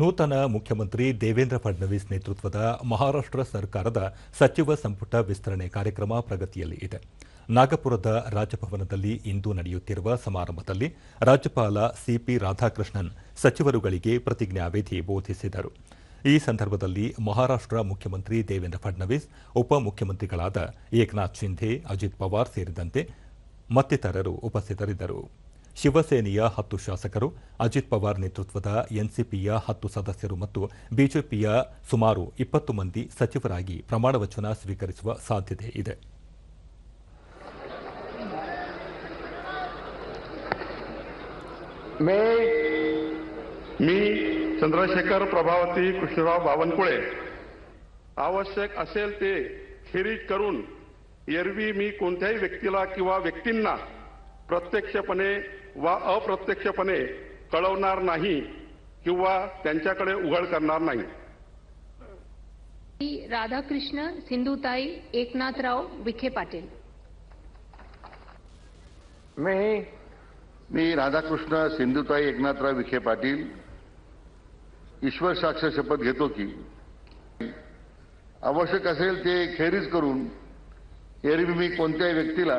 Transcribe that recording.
ನೂತನ ಮುಖ್ಯಮಂತ್ರಿ ದೇವೇಂದ್ರ ಫಡ್ನವೀಸ್ ನೇತೃತ್ವದ ಮಹಾರಾಷ್ಟ್ರ ಸರ್ಕಾರದ ಸಚಿವ ಸಂಪುಟ ವಿಸ್ತರಣೆ ಕಾರ್ಯಕ್ರಮ ಪ್ರಗತಿಯಲ್ಲಿ ಇದೆ. ನಾಗಪುರದ ರಾಜಭವನದಲ್ಲಿ ಇಂದು ನಡೆಯುತ್ತಿರುವ ಸಮಾರಂಭದಲ್ಲಿ ರಾಜ್ಯಪಾಲ ಸಿಪಿ ರಾಧಾಕೃಷ್ಣನ್ ಸಚಿವರುಗಳಿಗೆ ಪ್ರತಿಜ್ಞಾವಿಧಿ ಬೋಧಿಸಿದರು. ಈ ಸಂದರ್ಭದಲ್ಲಿ ಮಹಾರಾಷ್ಟ್ರ ಮುಖ್ಯಮಂತ್ರಿ ದೇವೇಂದ್ರ ಫಡ್ನವೀಸ್ ಉಪಮುಖ್ಯಮಂತ್ರಿಗಳಾದ ಏಕನಾಥ್ ಶಿಂಧೆ, ಅಜಿತ್ ಪವಾರ್ ಸೇರಿದಂತೆ ಮತ್ತಿತರರು ಉಪಸ್ಥಿತರಿದ್ದರು. ಶಿವಸೇನೆಯ ಹತ್ತು ಶಾಸಕರು ಅಜಿತ್ ಪವಾರ್ ನೇತೃತ್ವದ ಎನ್ಸಿಪಿಯ ಹತ್ತು ಸದಸ್ಯರು ಮತ್ತು ಬಿಜೆಪಿಯ ಸುಮಾರು ಇಪ್ಪತ್ತು ಮಂದಿ ಸಚಿವರಾಗಿ ಪ್ರಮಾಣವಚನ ಸ್ವೀಕರಿಸುವ ಸಾಧ್ಯತೆ ಇದೆ मी चंद्रशेखर प्रभावती कृष्णराव बावनकुळे आवश्यक असेल ते खेरीज करून एरवी मी कोणत्याही व्यक्तीला किंवा व्यक्तींना प्रत्यक्षपणे वा अप्रत्यक्षपणे कळवणार नाही किंवा त्यांच्याकडे उघड करणार नाही. राधाकृष्ण सिंधुताई एकनाथराव विखे पाटील. मी मी राधाकृष्ण सिंधुताई एकनाथराव विखे पाटील ईश्वर साक्ष शपथ घेतो की आवश्यक असेल ते खेरीज करून एरवी मी कोणत्याही व्यक्तीला